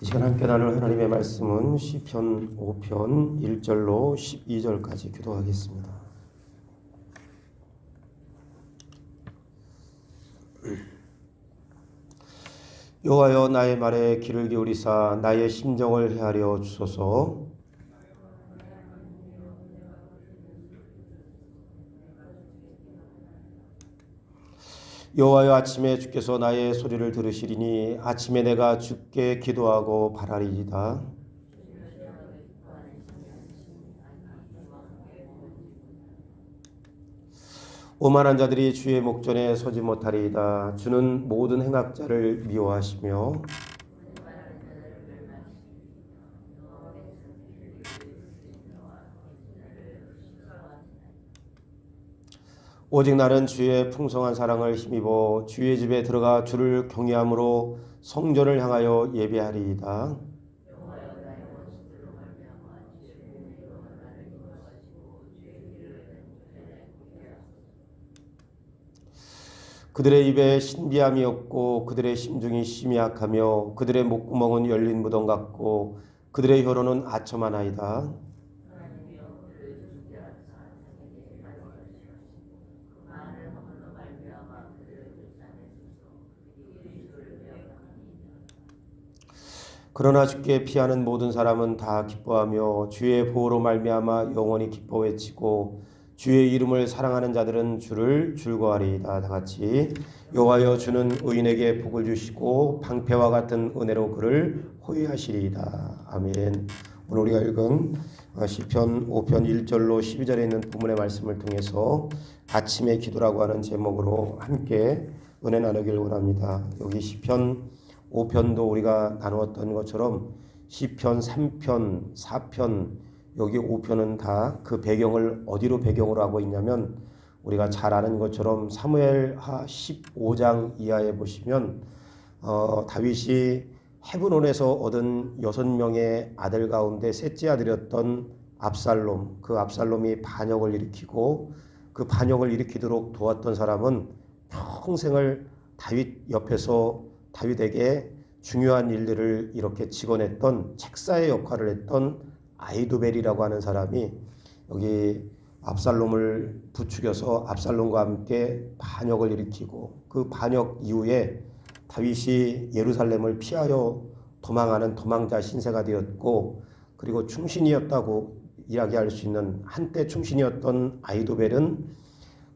이 시간 함께 나눌 하나님의 말씀은 시편 5편 1절로 12절까지 기도하겠습니다. 여호와여 나의 말에 귀를 기울이사 나의 심정을 헤아려 주소서. 여호와여 아침에 주께서 나의 소리를 들으시리니 아침에 내가 주께 기도하고 바라리이다. 오만한 자들이 주의 목전에 서지 못하리이다. 주는 모든 행악자를 미워하시며 오직 나는 주의 풍성한 사랑을 힘입어 주의 집에 들어가 주를 경외함으로 성전을 향하여 예배하리이다. 그들의 입에 신비함이 없고 그들의 심중이 심히 악하며 그들의 목구멍은 열린 무덤 같고 그들의 혀로는 아첨하나이다. 그러나 주께 피하는 모든 사람은 다 기뻐하며 주의 보호로 말미암아 영원히 기뻐 외치고 주의 이름을 사랑하는 자들은 주를 즐거워하리이다. 다 같이 여호와여 주는 의인에게 복을 주시고 방패와 같은 은혜로 그를 호위하시리이다. 아멘. 오늘 우리가 읽은 시편 5편 1절로 12절에 있는 부문의 말씀을 통해서 아침의 기도라고 하는 제목으로 함께 은혜 나누길 원합니다. 여기 시편 5편도 우리가 나누었던 것처럼 시편 3편, 4편 여기 5편은 다 그 배경을 어디로 배경으로 하고 있냐면 우리가 잘 아는 것처럼 사무엘하 15장 이하에 보시면 어, 다윗이 헤브론에서 얻은 여섯 명의 아들 가운데 셋째 아들이었던 압살롬 그 압살롬이 반역을 일으키고 그 반역을 일으키도록 도왔던 사람은 평생을 다윗 옆에서 다윗에게 중요한 일들을 이렇게 직원했던 책사의 역할을 했던 아이도벨이라고 하는 사람이 여기 압살롬을 부추겨서 압살롬과 함께 반역을 일으키고 그 반역 이후에 다윗이 예루살렘을 피하여 도망하는 도망자 신세가 되었고 그리고 충신이었다고 이야기할 수 있는 한때 충신이었던 아이도벨은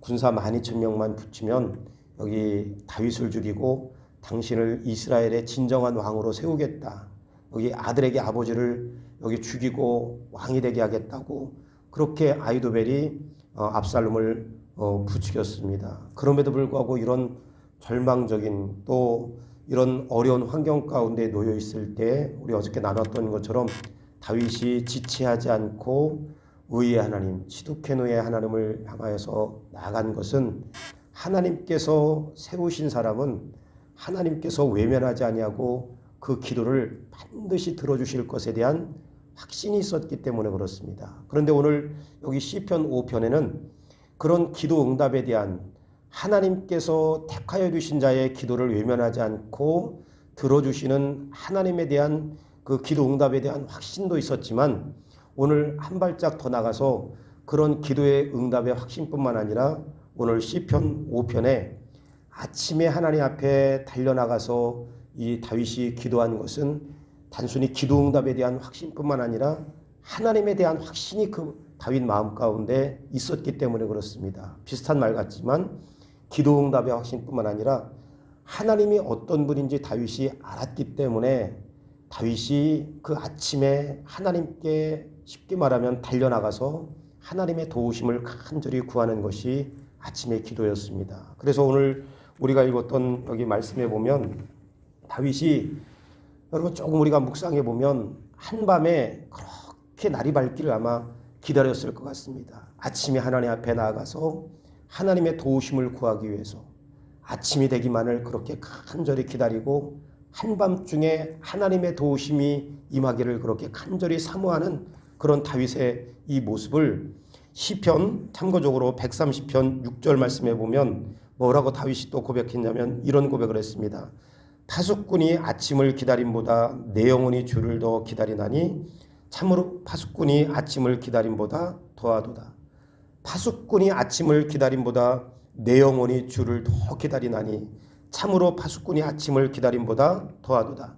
군사 12,000명만 붙이면 여기 다윗을 죽이고 당신을 이스라엘의 진정한 왕으로 세우겠다. 여기 아들에게 아버지를 여기 죽이고 왕이 되게 하겠다고 그렇게 아이도벨이 어, 압살롬을 어, 부추겼습니다. 그럼에도 불구하고 이런 절망적인 또 이런 어려운 환경 가운데 놓여 있을 때 우리 어저께 나눴던 것처럼 다윗이 지체하지 않고 의의 하나님, 시두케노의 하나님을 향하여서 나아간 것은 하나님께서 세우신 사람은 하나님께서 외면하지 아니하고 그 기도를 반드시 들어주실 것에 대한 확신이 있었기 때문에 그렇습니다. 그런데 오늘 여기 시편 5편에는 그런 기도 응답에 대한 하나님께서 택하여 주신 자의 기도를 외면하지 않고 들어주시는 하나님에 대한 그 기도 응답에 대한 확신도 있었지만 오늘 한 발짝 더 나가서 그런 기도의 응답의 확신뿐만 아니라 오늘 시편 5편에 아침에 하나님 앞에 달려나가서 이 다윗이 기도한 것은 단순히 기도 응답에 대한 확신뿐만 아니라 하나님에 대한 확신이 그 다윗 마음 가운데 있었기 때문에 그렇습니다. 비슷한 말 같지만 기도 응답의 확신뿐만 아니라 하나님이 어떤 분인지 다윗이 알았기 때문에 다윗이 그 아침에 하나님께 쉽게 말하면 달려나가서 하나님의 도우심을 간절히 구하는 것이 아침의 기도였습니다. 그래서 오늘 우리가 읽었던 여기 말씀에 보면 다윗이 여러분 조금 우리가 묵상해 보면 한밤에 그렇게 날이 밝기를 아마 기다렸을 것 같습니다. 아침에 하나님 앞에 나아가서 하나님의 도우심을 구하기 위해서 아침이 되기만을 그렇게 간절히 기다리고 한밤중에 하나님의 도우심이 임하기를 그렇게 간절히 사모하는 그런 다윗의 이 모습을 시편 참고적으로 130편 6절 말씀에 보면 뭐라고 다윗이 또 고백했냐면 이런 고백을 했습니다. 파수꾼이 아침을 기다림보다 내 영혼이 주를 더 기다리나니 참으로 파수꾼이 아침을 기다림보다 더하도다. 파수꾼이 아침을 기다림보다 내 영혼이 주를 더 기다리나니 참으로 파수꾼이 아침을 기다림보다 더하도다.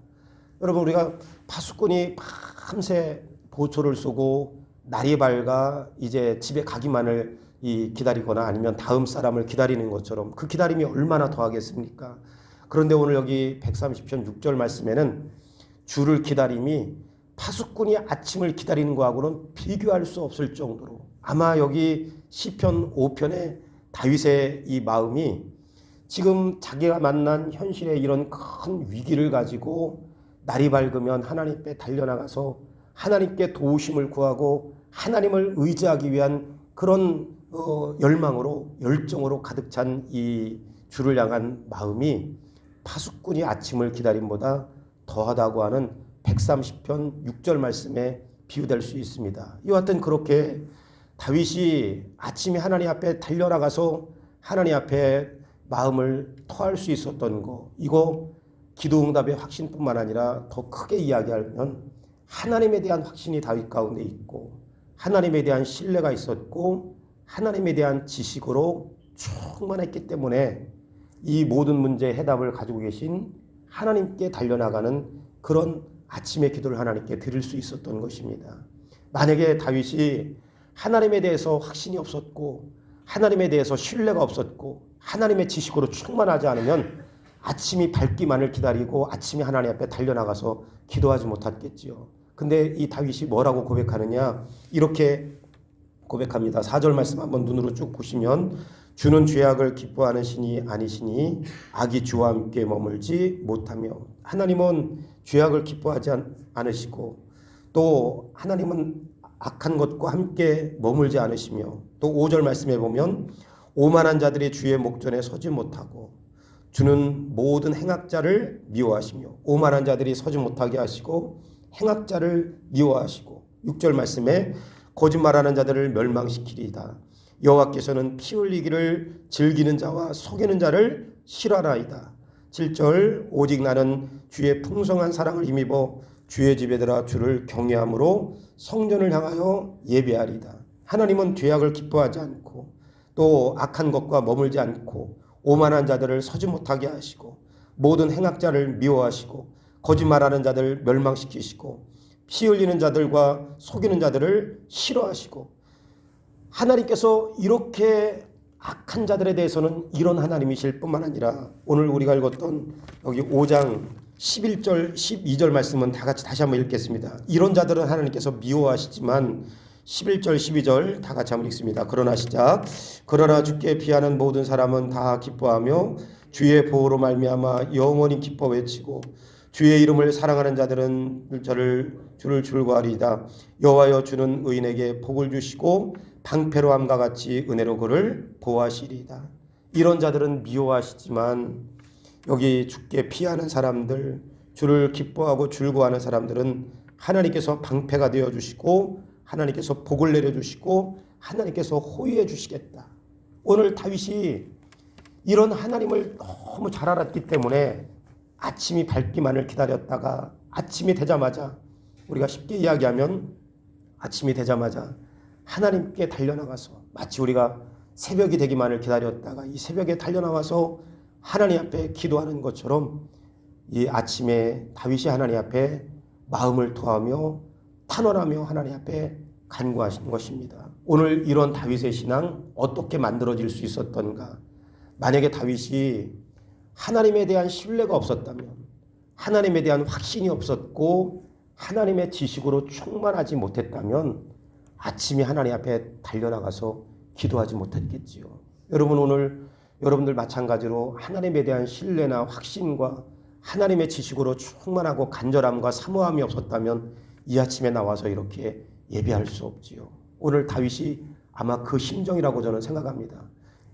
여러분 우리가 파수꾼이 밤새 보초를 쏘고 날이 밝아 이제 집에 가기만을 이 기다리거나 아니면 다음 사람을 기다리는 것처럼 그 기다림이 얼마나 더하겠습니까? 그런데 오늘 여기 130편 6절 말씀에는 주를 기다림이 파수꾼이 아침을 기다리는 거하고는 비교할 수 없을 정도로 아마 여기 시편 5편에 다윗의 이 마음이 지금 자기가 만난 현실의 이런 큰 위기를 가지고 날이 밝으면 하나님 앞에 달려나가서 하나님께 도우심을 구하고 하나님을 의지하기 위한 그런 어, 열망으로 열정으로 가득 찬 이 주를 향한 마음이 파수꾼이 아침을 기다림보다 더하다고 하는 130편 6절 말씀에 비유될 수 있습니다. 이와 같은 그렇게 다윗이 아침에 하나님 앞에 달려나가서 하나님 앞에 마음을 토할 수 있었던 거 이거 기도응답의 확신뿐만 아니라 더 크게 이야기하면 하나님에 대한 확신이 다윗 가운데 있고 하나님에 대한 신뢰가 있었고 하나님에 대한 지식으로 충만했기 때문에 이 모든 문제의 해답을 가지고 계신 하나님께 달려나가는 그런 아침의 기도를 하나님께 드릴 수 있었던 것입니다. 만약에 다윗이 하나님에 대해서 확신이 없었고 하나님에 대해서 신뢰가 없었고 하나님의 지식으로 충만하지 않으면 아침이 밝기만을 기다리고 아침에 하나님 앞에 달려나가서 기도하지 못했겠지요. 근데 이 다윗이 뭐라고 고백하느냐? 이렇게 고백합니다. 4절 말씀 한번 눈으로 쭉 보시면 주는 죄악을 기뻐하는 신이 아니시니 악이 주와 함께 머물지 못하며 하나님은 죄악을 기뻐하지 않으시고 또 하나님은 악한 것과 함께 머물지 않으시며 또 5절 말씀에 보면 오만한 자들이 주의 목전에 서지 못하고 주는 모든 행악자를 미워하시며 오만한 자들이 서지 못하게 하시고 행악자를 미워하시고 6절 말씀에 거짓말하는 자들을 멸망시키리이다. 여호와께서는 피 흘리기를 즐기는 자와 속이는 자를 싫어하나이다. 7절 오직 나는 주의 풍성한 사랑을 힘입어 주의 집에 들어 주를 경외함으로 성전을 향하여 예배하리다. 하나님은 죄악을 기뻐하지 않고 또 악한 것과 머물지 않고 오만한 자들을 서지 못하게 하시고 모든 행악자를 미워하시고 거짓말하는 자들 멸망시키시고 피 흘리는 자들과 속이는 자들을 싫어하시고 하나님께서 이렇게 악한 자들에 대해서는 이런 하나님이실 뿐만 아니라 오늘 우리가 읽었던 여기 5장 11절 12절 말씀은 다 같이 다시 한번 읽겠습니다. 이런 자들은 하나님께서 미워하시지만 11절 12절 다 같이 한번 읽습니다. 그러나 시작 그러나 주께 피하는 모든 사람은 다 기뻐하며 주의 보호로 말미암아 영원히 기뻐 외치고 주의 이름을 사랑하는 자들은 저를 주를 줄과하리이다. 여호와여 주는 의인에게 복을 주시고 방패로함과 같이 은혜로 그를 보호하시리이다. 이런 자들은 미워하시지만 여기 주께 피하는 사람들, 주를 기뻐하고 줄구하는 사람들은 하나님께서 방패가 되어 주시고 하나님께서 복을 내려 주시고 하나님께서 호의해 주시겠다. 오늘 다윗이 이런 하나님을 너무 잘 알았기 때문에 아침이 밝기만을 기다렸다가 아침이 되자마자 우리가 쉽게 이야기하면 아침이 되자마자 하나님께 달려나가서 마치 우리가 새벽이 되기만을 기다렸다가 이 새벽에 달려나와서 하나님 앞에 기도하는 것처럼 이 아침에 다윗이 하나님 앞에 마음을 토하며 탄원하며 하나님 앞에 간구하신 것입니다. 오늘 이런 다윗의 신앙 어떻게 만들어질 수 있었던가? 만약에 다윗이 하나님에 대한 신뢰가 없었다면, 하나님에 대한 확신이 없었고, 하나님의 지식으로 충만하지 못했다면, 아침에 하나님 앞에 달려나가서 기도하지 못했겠지요. 여러분 오늘 여러분들 마찬가지로 하나님에 대한 신뢰나 확신과 하나님의 지식으로 충만하고 간절함과 사모함이 없었다면 이 아침에 나와서 이렇게 예배할 수 없지요. 오늘 다윗이 아마 그 심정이라고 저는 생각합니다.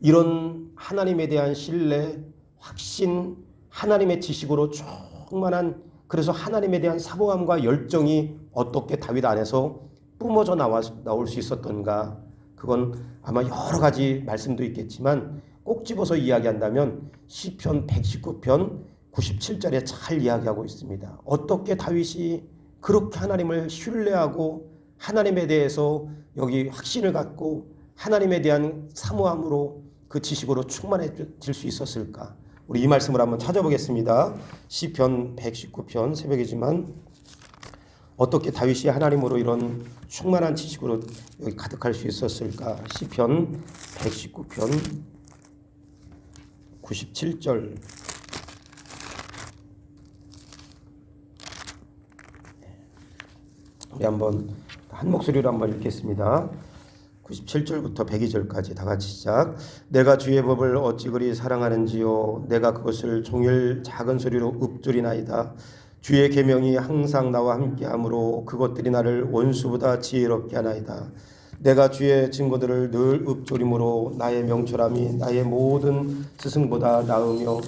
이런 하나님에 대한 신뢰, 확신, 하나님의 지식으로 충만한 그래서 하나님에 대한 사모함과 열정이 어떻게 다윗 안에서 뿜어져 나와 나올 수 있었던가? 그건 아마 여러 가지 말씀도 있겠지만 꼭 집어서 이야기한다면 시편 119편 97절에 잘 이야기하고 있습니다. 어떻게 다윗이 그렇게 하나님을 신뢰하고 하나님에 대해서 여기 확신을 갖고 하나님에 대한 사모함으로 그 지식으로 충만해질 수 있었을까? 우리 이 말씀을 한번 찾아보겠습니다. 시편 119편 새벽이지만 어떻게 다윗이 하나님으로 이런 충만한 지식으로 여기 가득할 수 있었을까? 시편 119편 97절 우리 한번 한 목소리로 한번 읽겠습니다. 97절부터 102절까지 다 같이 시작. 내가 주의 법을 어찌 그리 사랑하는지요. 내가 그것을 종일 작은 소리로 읊조리나이다. 주의 계명이 항상 나와 함께하므로 그것들이 나를 원수보다 지혜롭게 하나이다. 내가 주의 증거들을 늘 읊조림으로 나의 명철함이 나의 모든 스승보다 나으며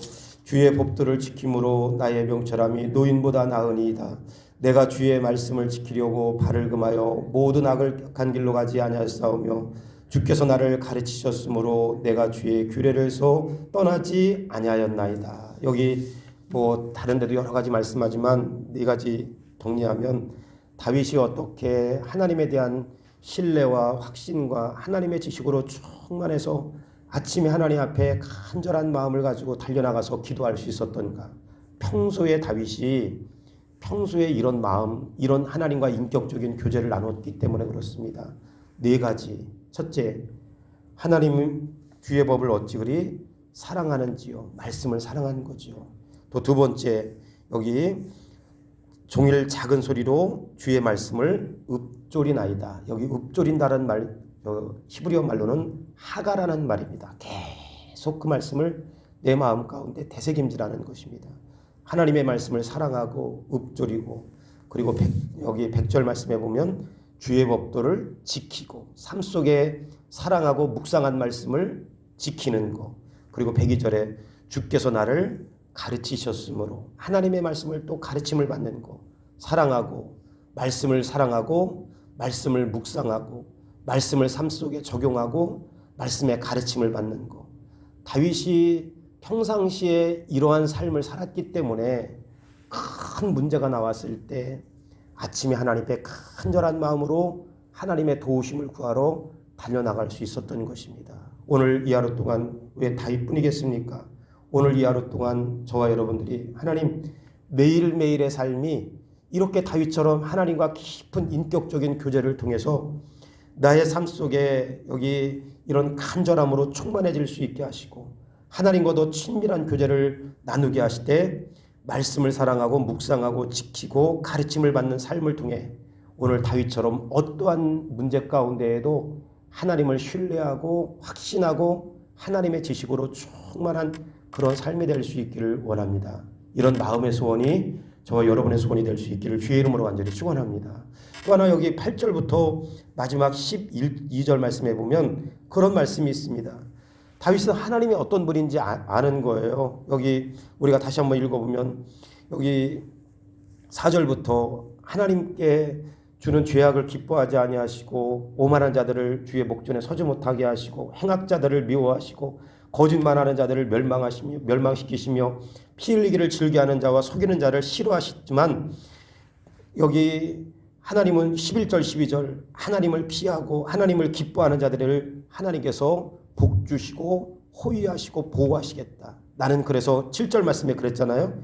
주의 법들을 지킴으로 나의 명철함이 노인보다 나으니이다. 내가 주의 말씀을 지키려고 발을 금하여 모든 악을 간 길로 가지 아니하였사오며 주께서 나를 가르치셨으므로 내가 주의 규례를서 떠나지 아니하였나이다. 여기 뭐 다른 데도 여러 가지 말씀하지만 네 가지 정리하면 다윗이 어떻게 하나님에 대한 신뢰와 확신과 하나님의 지식으로 충만해서 아침에 하나님 앞에 간절한 마음을 가지고 달려나가서 기도할 수 있었던가. 평소에 다윗이 평소에 이런 마음, 이런 하나님과 인격적인 교제를 나눴기 때문에 그렇습니다. 네 가지. 첫째, 하나님 주의 법을 어찌 그리 사랑하는지요. 말씀을 사랑하는 거지요. 또 두 번째, 여기 종일 작은 소리로 주의 말씀을 읊조리나이다. 여기 읊조린다는 말, 어, 히브리어 말로는 하가라는 말입니다. 계속 그 말씀을 내 마음 가운데 되새김질하는 것입니다. 하나님의 말씀을 사랑하고 읊조리고 그리고 백, 여기 백절 말씀에 보면 주의 법도를 지키고 삶 속에 사랑하고 묵상한 말씀을 지키는 것 그리고 백이절에 주께서 나를 가르치셨으므로 하나님의 말씀을 또 가르침을 받는 것 사랑하고 말씀을 사랑하고 말씀을 묵상하고 말씀을 삶 속에 적용하고 말씀의 가르침을 받는 것 다윗이 평상시에 이러한 삶을 살았기 때문에 큰 문제가 나왔을 때 아침에 하나님 앞에 간절한 마음으로 하나님의 도우심을 구하러 달려나갈 수 있었던 것입니다. 오늘 이 하루 동안 왜 다윗뿐이겠습니까? 오늘 이 하루 동안 저와 여러분들이 하나님 매일매일의 삶이 이렇게 다윗처럼 하나님과 깊은 인격적인 교제를 통해서 나의 삶 속에 여기 이런 간절함으로 충만해질 수 있게 하시고 하나님과 더 친밀한 교제를 나누게 하시되 말씀을 사랑하고 묵상하고 지키고 가르침을 받는 삶을 통해 오늘 다윗처럼 어떠한 문제 가운데에도 하나님을 신뢰하고 확신하고 하나님의 지식으로 충만한 그런 삶이 될 수 있기를 원합니다. 이런 마음의 소원이 저와 여러분의 소원이 될 수 있기를 주의 이름으로 간절히 축원합니다. 또 하나 여기 8절부터 마지막 12절 말씀에 보면 그런 말씀이 있습니다. 다윗은 하나님이 어떤 분인지 아, 아는 거예요. 여기 우리가 다시 한번 읽어보면 여기 4절부터 하나님께 주는 죄악을 기뻐하지 아니하시고 오만한 자들을 주의 목전에 서지 못하게 하시고 행악자들을 미워하시고 거짓말하는 자들을 멸망하시며 멸망시키시며 피 흘리기를 즐겨하는 자와 속이는 자를 싫어하시지만 여기 하나님은 11절 12절 하나님을 피하고 하나님을 기뻐하는 자들을 하나님께서 복 주시고 호위하시고 보호하시겠다. 나는 그래서 7절 말씀에 그랬잖아요.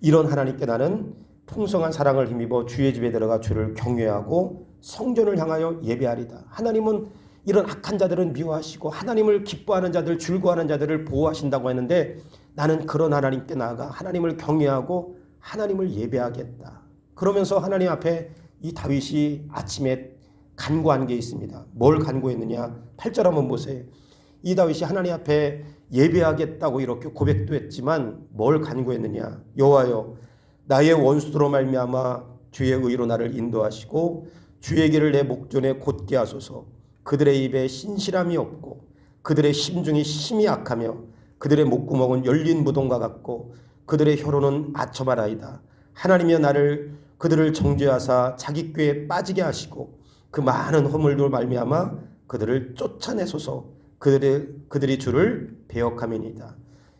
이런 하나님께 나는 풍성한 사랑을 힘입어 주의 집에 들어가 주를 경외하고 성전을 향하여 예배하리다. 하나님은 이런 악한 자들은 미워하시고 하나님을 기뻐하는 자들, 즐거워하는 자들을 보호하신다고 했는데 나는 그런 하나님께 나아가 하나님을 경외하고 하나님을 예배하겠다. 그러면서 하나님 앞에 이 다윗이 아침에 간구한 게 있습니다. 뭘 간구했느냐? 8절 한번 보세요. 이 다윗이 하나님 앞에 예배하겠다고 이렇게 고백도 했지만 뭘 간구했느냐? 여호와여 나의 원수로 말미암아 주의 의로 나를 인도하시고 주의 길을 내 목전에 곧게 하소서. 그들의 입에 신실함이 없고 그들의 심중이 심히 악하며 그들의 목구멍은 열린 무동과 같고 그들의 혀로는 아첨하나이다. 하나님이여 나를 그들을 정죄하사 자기 꾀에 빠지게 하시고 그 많은 허물로 말미암아 그들을 쫓아내소서 그들이, 그들이 주를 배역함이니이다.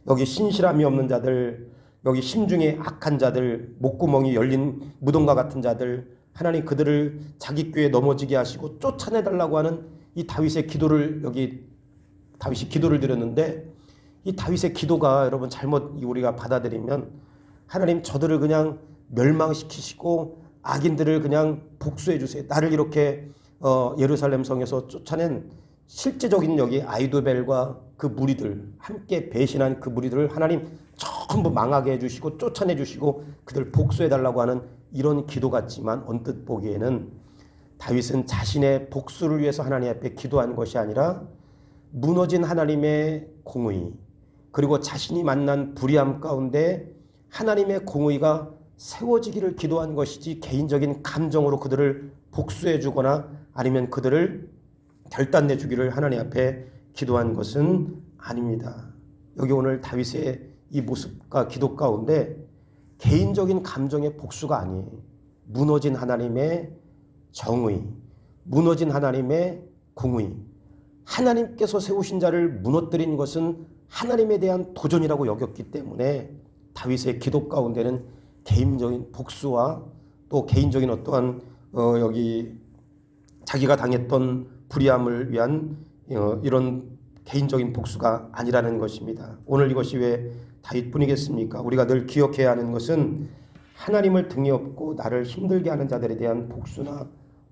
여기 신실함이 없는 자들 여기 심중에 악한 자들 목구멍이 열린 무덤과 같은 자들 하나님 그들을 자기 꾀에 넘어지게 하시고 쫓아내 달라고 하는 이 다윗의 기도를 여기 다윗이 기도를 드렸는데 이 다윗의 기도가 여러분 잘못 우리가 받아들이면 하나님 저들을 그냥 멸망시키시고 악인들을 그냥 복수해 주세요. 나를 이렇게 어, 예루살렘 성에서 쫓아낸 실제적인 여기 아이도벨과 그 무리들 함께 배신한 그 무리들을 하나님 전부 망하게 해주시고 쫓아내 주시고 그들 복수해 달라고 하는 이런 기도 같지만 언뜻 보기에는 다윗은 자신의 복수를 위해서 하나님 앞에 기도한 것이 아니라 무너진 하나님의 공의 그리고 자신이 만난 불의함 가운데 하나님의 공의가 세워지기를 기도한 것이지 개인적인 감정으로 그들을 복수해 주거나 아니면 그들을 결단 내 주기를 하나님 앞에 기도한 것은 아닙니다. 여기 오늘 다윗의 이 모습과 기도 가운데 개인적인 감정의 복수가 아니에요. 무너진 하나님의 정의, 무너진 하나님의 공의. 하나님께서 세우신 자를 무너뜨린 것은 하나님에 대한 도전이라고 여겼기 때문에 다윗의 기도 가운데는 개인적인 복수와 또 개인적인 어떠한 어 여기 자기가 당했던 불의함을 위한 어 이런 개인적인 복수가 아니라는 것입니다. 오늘 이것이 왜 다윗뿐이겠습니까? 우리가 늘 기억해야 하는 것은 하나님을 등에 업고 나를 힘들게 하는 자들에 대한 복수나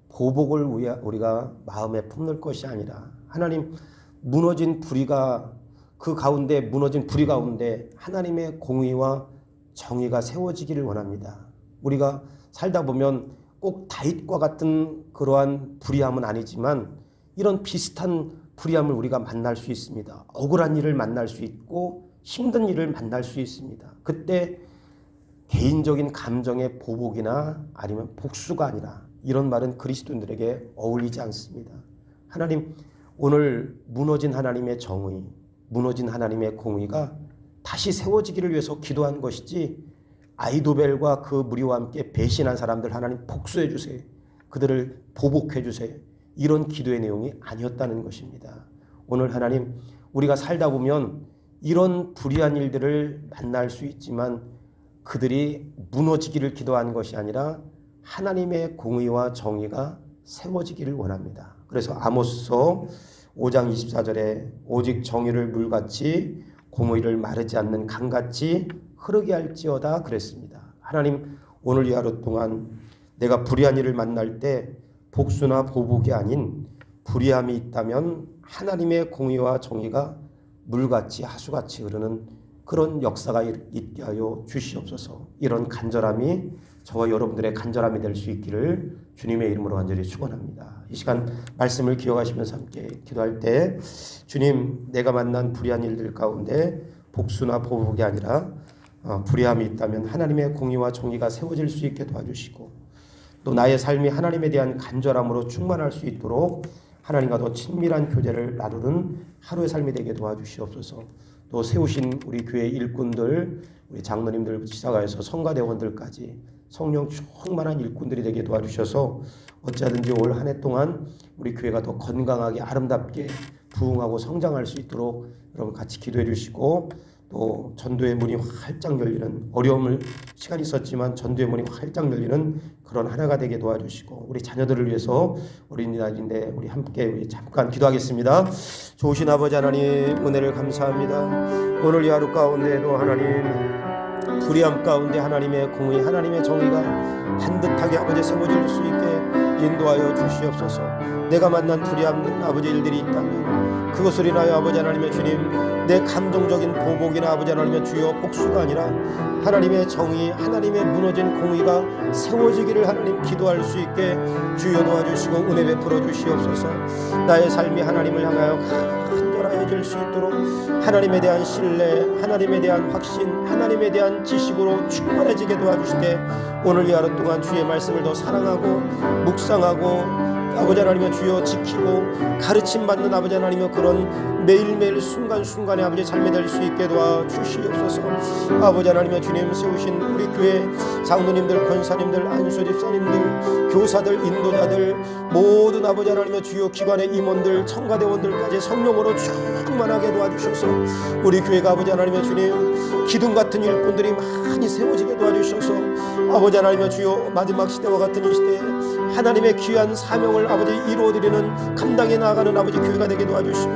보복을 우리가 마음에 품는 것이 아니라 하나님 무너진 불의가 그 가운데 무너진 불의 가운데 하나님의 공의와 정의가 세워지기를 원합니다. 우리가 살다 보면 꼭 다윗과 같은 그러한 불의함은 아니지만 이런 비슷한 불의함을 우리가 만날 수 있습니다. 억울한 일을 만날 수 있고 힘든 일을 만날 수 있습니다. 그때 개인적인 감정의 보복이나 아니면 복수가 아니라 이런 말은 그리스도인들에게 어울리지 않습니다. 하나님 오늘 무너진 하나님의 정의, 무너진 하나님의 공의가 다시 세워지기를 위해서 기도한 것이지 아이도벨과 그 무리와 함께 배신한 사람들 하나님 복수해 주세요. 그들을 보복해 주세요. 이런 기도의 내용이 아니었다는 것입니다. 오늘 하나님 우리가 살다 보면 이런 불의한 일들을 만날 수 있지만 그들이 무너지기를 기도한 것이 아니라 하나님의 공의와 정의가 세워지기를 원합니다. 그래서 아모스서 5장 24절에 오직 정의를 물같이 공의를 마르지 않는 강같이 흐르게 할지어다 그랬습니다. 하나님 오늘 이 하루 동안 내가 불의한 일을 만날 때 복수나 보복이 아닌 불의함이 있다면 하나님의 공의와 정의가 물같이 하수같이 흐르는 그런 역사가 있게 하여 주시옵소서. 이런 간절함이 저와 여러분들의 간절함이 될 수 있기를 주님의 이름으로 간절히 축원합니다. 이 시간 말씀을 기억하시면서 함께 기도할 때 주님 내가 만난 불의한 일들 가운데 복수나 보복이 아니라 어, 불의함이 있다면 하나님의 공의와 정의가 세워질 수 있게 도와주시고 또 나의 삶이 하나님에 대한 간절함으로 충만할 수 있도록 하나님과 더 친밀한 교제를 나누는 하루의 삶이 되게 도와주시옵소서. 또 세우신 우리 교회 일꾼들, 우리 장로님들 시작하여서 성가대원들까지 성령 충만한 일꾼들이 되게 도와주셔서 어찌하든지 올 한 해 동안 우리 교회가 더 건강하게 아름답게 부흥하고 성장할 수 있도록 여러분 같이 기도해 주시고 또 전도의 문이 활짝 열리는 어려움을 시간이 있었지만 전도의 문이 활짝 열리는 그런 하나가 되게 도와주시고 우리 자녀들을 위해서 어린이날인데 우리 함께 우리 잠깐 기도하겠습니다. 좋으신 아버지 하나님 은혜를 감사합니다. 오늘 이 하루 가운데도 하나님 불의함 가운데 하나님의 공의 하나님의 정의가 반듯하게 아버지 세워질 수 있게 인도하여 주시옵소서. 내가 만난 불의함 아버지 일들이 있다면 그것을 인하여 아버지 하나님의 주님 내 감정적인 보복이나 아버지 하나님의 주여 복수가 아니라 하나님의 정의 하나님의 무너진 공의가 세워지기를 하나님 기도할 수 있게 주여 도와주시고 은혜 베풀어 주시옵소서. 나의 삶이 하나님을 향하여 간절해질 수 있도록 하나님에 대한 신뢰 하나님에 대한 확신 하나님에 대한 지식으로 충만해지게 도와주시되 오늘 이 하루 동안 주의 말씀을 더 사랑하고 묵상하고 아버지 하나님의 주여 지키고 가르침 받는 아버지 하나님의 그런 매일매일 순간순간에 아버지 삶이 될수 있게 도와 주시옵소서. 아버지 하나님의 주님 세우신 우리 교회 장로님들 권사님들 안수 집사님들 교사들 인도자들 모든 아버지 하나님의 주요 기관의 임원들 청가대원들까지 성령으로 충만하게 도와주셔서 우리 교회가 아버지 하나님의 주님 기둥 같은 일꾼들이 많이 세워지게 도와주셔서 아버지 하나님의 주요 마지막 시대와 같은 이 시대에 하나님의 귀한 사명을 아버지 이루어드리는 감당해 나가는 아버지 교회가 되게 도와주시고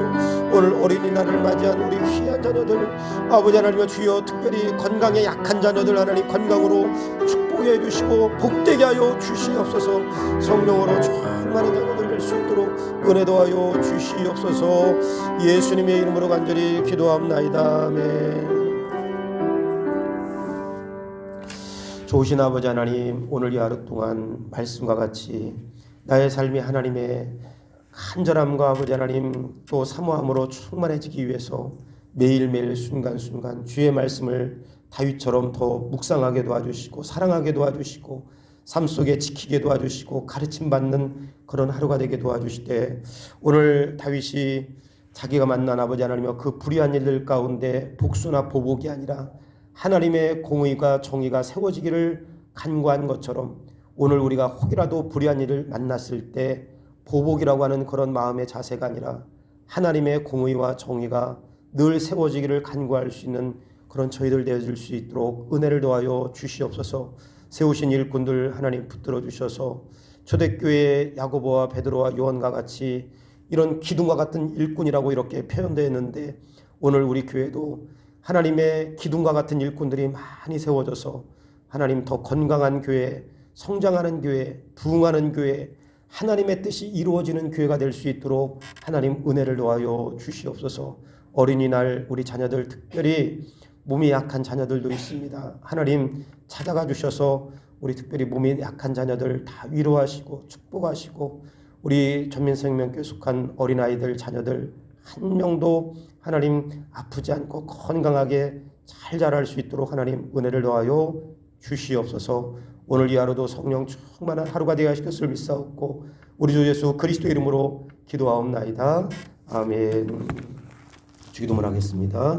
오늘 어린이날을 맞이한 우리 귀한 자녀들 아버지 하나님의 주여 특별히 건강에 약한 자녀들 하나님 건강으로 축복해 주시고 복되게 하여 주시옵소서. 성령으로 충만한 자녀들 될 수 있도록 은혜 도 하여 주시옵소서. 예수님의 이름으로 간절히 기도합나이다. 아멘. 좋으신 아버지 하나님 오늘 이 하루 동안 말씀과 같이 나의 삶이 하나님의 간절함과 아버지 하나님 또 사모함으로 충만해지기 위해서 매일매일 순간순간 주의 말씀을 다윗처럼 더 묵상하게 도와주시고 사랑하게 도와주시고 삶 속에 지키게 도와주시고 가르침 받는 그런 하루가 되게 도와주시되 오늘 다윗이 자기가 만난 아버지 하나님과 그 불의한 일들 가운데 복수나 보복이 아니라 하나님의 공의가 정의가 세워지기를 간구한 것처럼 오늘 우리가 혹이라도 불의한 일을 만났을 때 보복이라고 하는 그런 마음의 자세가 아니라 하나님의 공의와 정의가 늘 세워지기를 간구할 수 있는 그런 저희들 되어질 수 있도록 은혜를 도하여 주시옵소서. 세우신 일꾼들 하나님 붙들어 주셔서 초대교회 야고보와 베드로와 요한과 같이 이런 기둥과 같은 일꾼이라고 이렇게 표현되어 있는데 오늘 우리 교회도 하나님의 기둥과 같은 일꾼들이 많이 세워져서 하나님 더 건강한 교회, 성장하는 교회, 부흥하는 교회, 하나님의 뜻이 이루어지는 교회가 될 수 있도록 하나님 은혜를 도하여 주시옵소서. 어린이날 우리 자녀들 특별히 몸이 약한 자녀들도 있습니다. 하나님 찾아가 주셔서 우리 특별히 몸이 약한 자녀들 다 위로하시고 축복하시고 우리 전민생명교회 속한 어린아이들 자녀들 한 명도 하나님 아프지 않고 건강하게 잘 자랄 수 있도록 하나님 은혜를 더하여 주시옵소서. 오늘 이 하루도 성령 충만한 하루가 되어 하시겠을 믿사옵고 우리 주 예수 그리스도 이름으로 기도하옵나이다. 아멘. 주기도문 하겠습니다.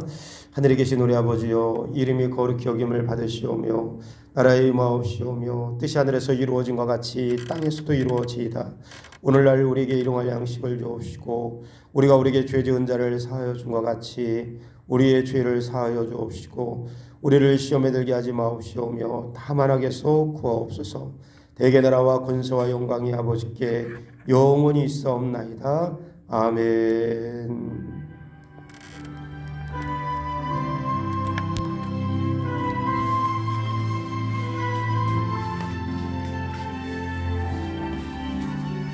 하늘에 계신 우리 아버지여 이름이 거룩히 여김을 받으시오며 나라의 임하옵시오며 뜻이 하늘에서 이루어진 것 같이 땅에서도 이루어지이다. 오늘날 우리에게 일용할 양식을 주옵시고 우리가 우리에게 죄 지은 자를 사하여 준 것 같이 우리의 죄를 사하여 주옵시고 우리를 시험에 들게 하지 마옵시오며 다만 하게서 구하옵소서 대개 나라와 권세와 영광이 아버지께 영원히 있사옵나이다. 아멘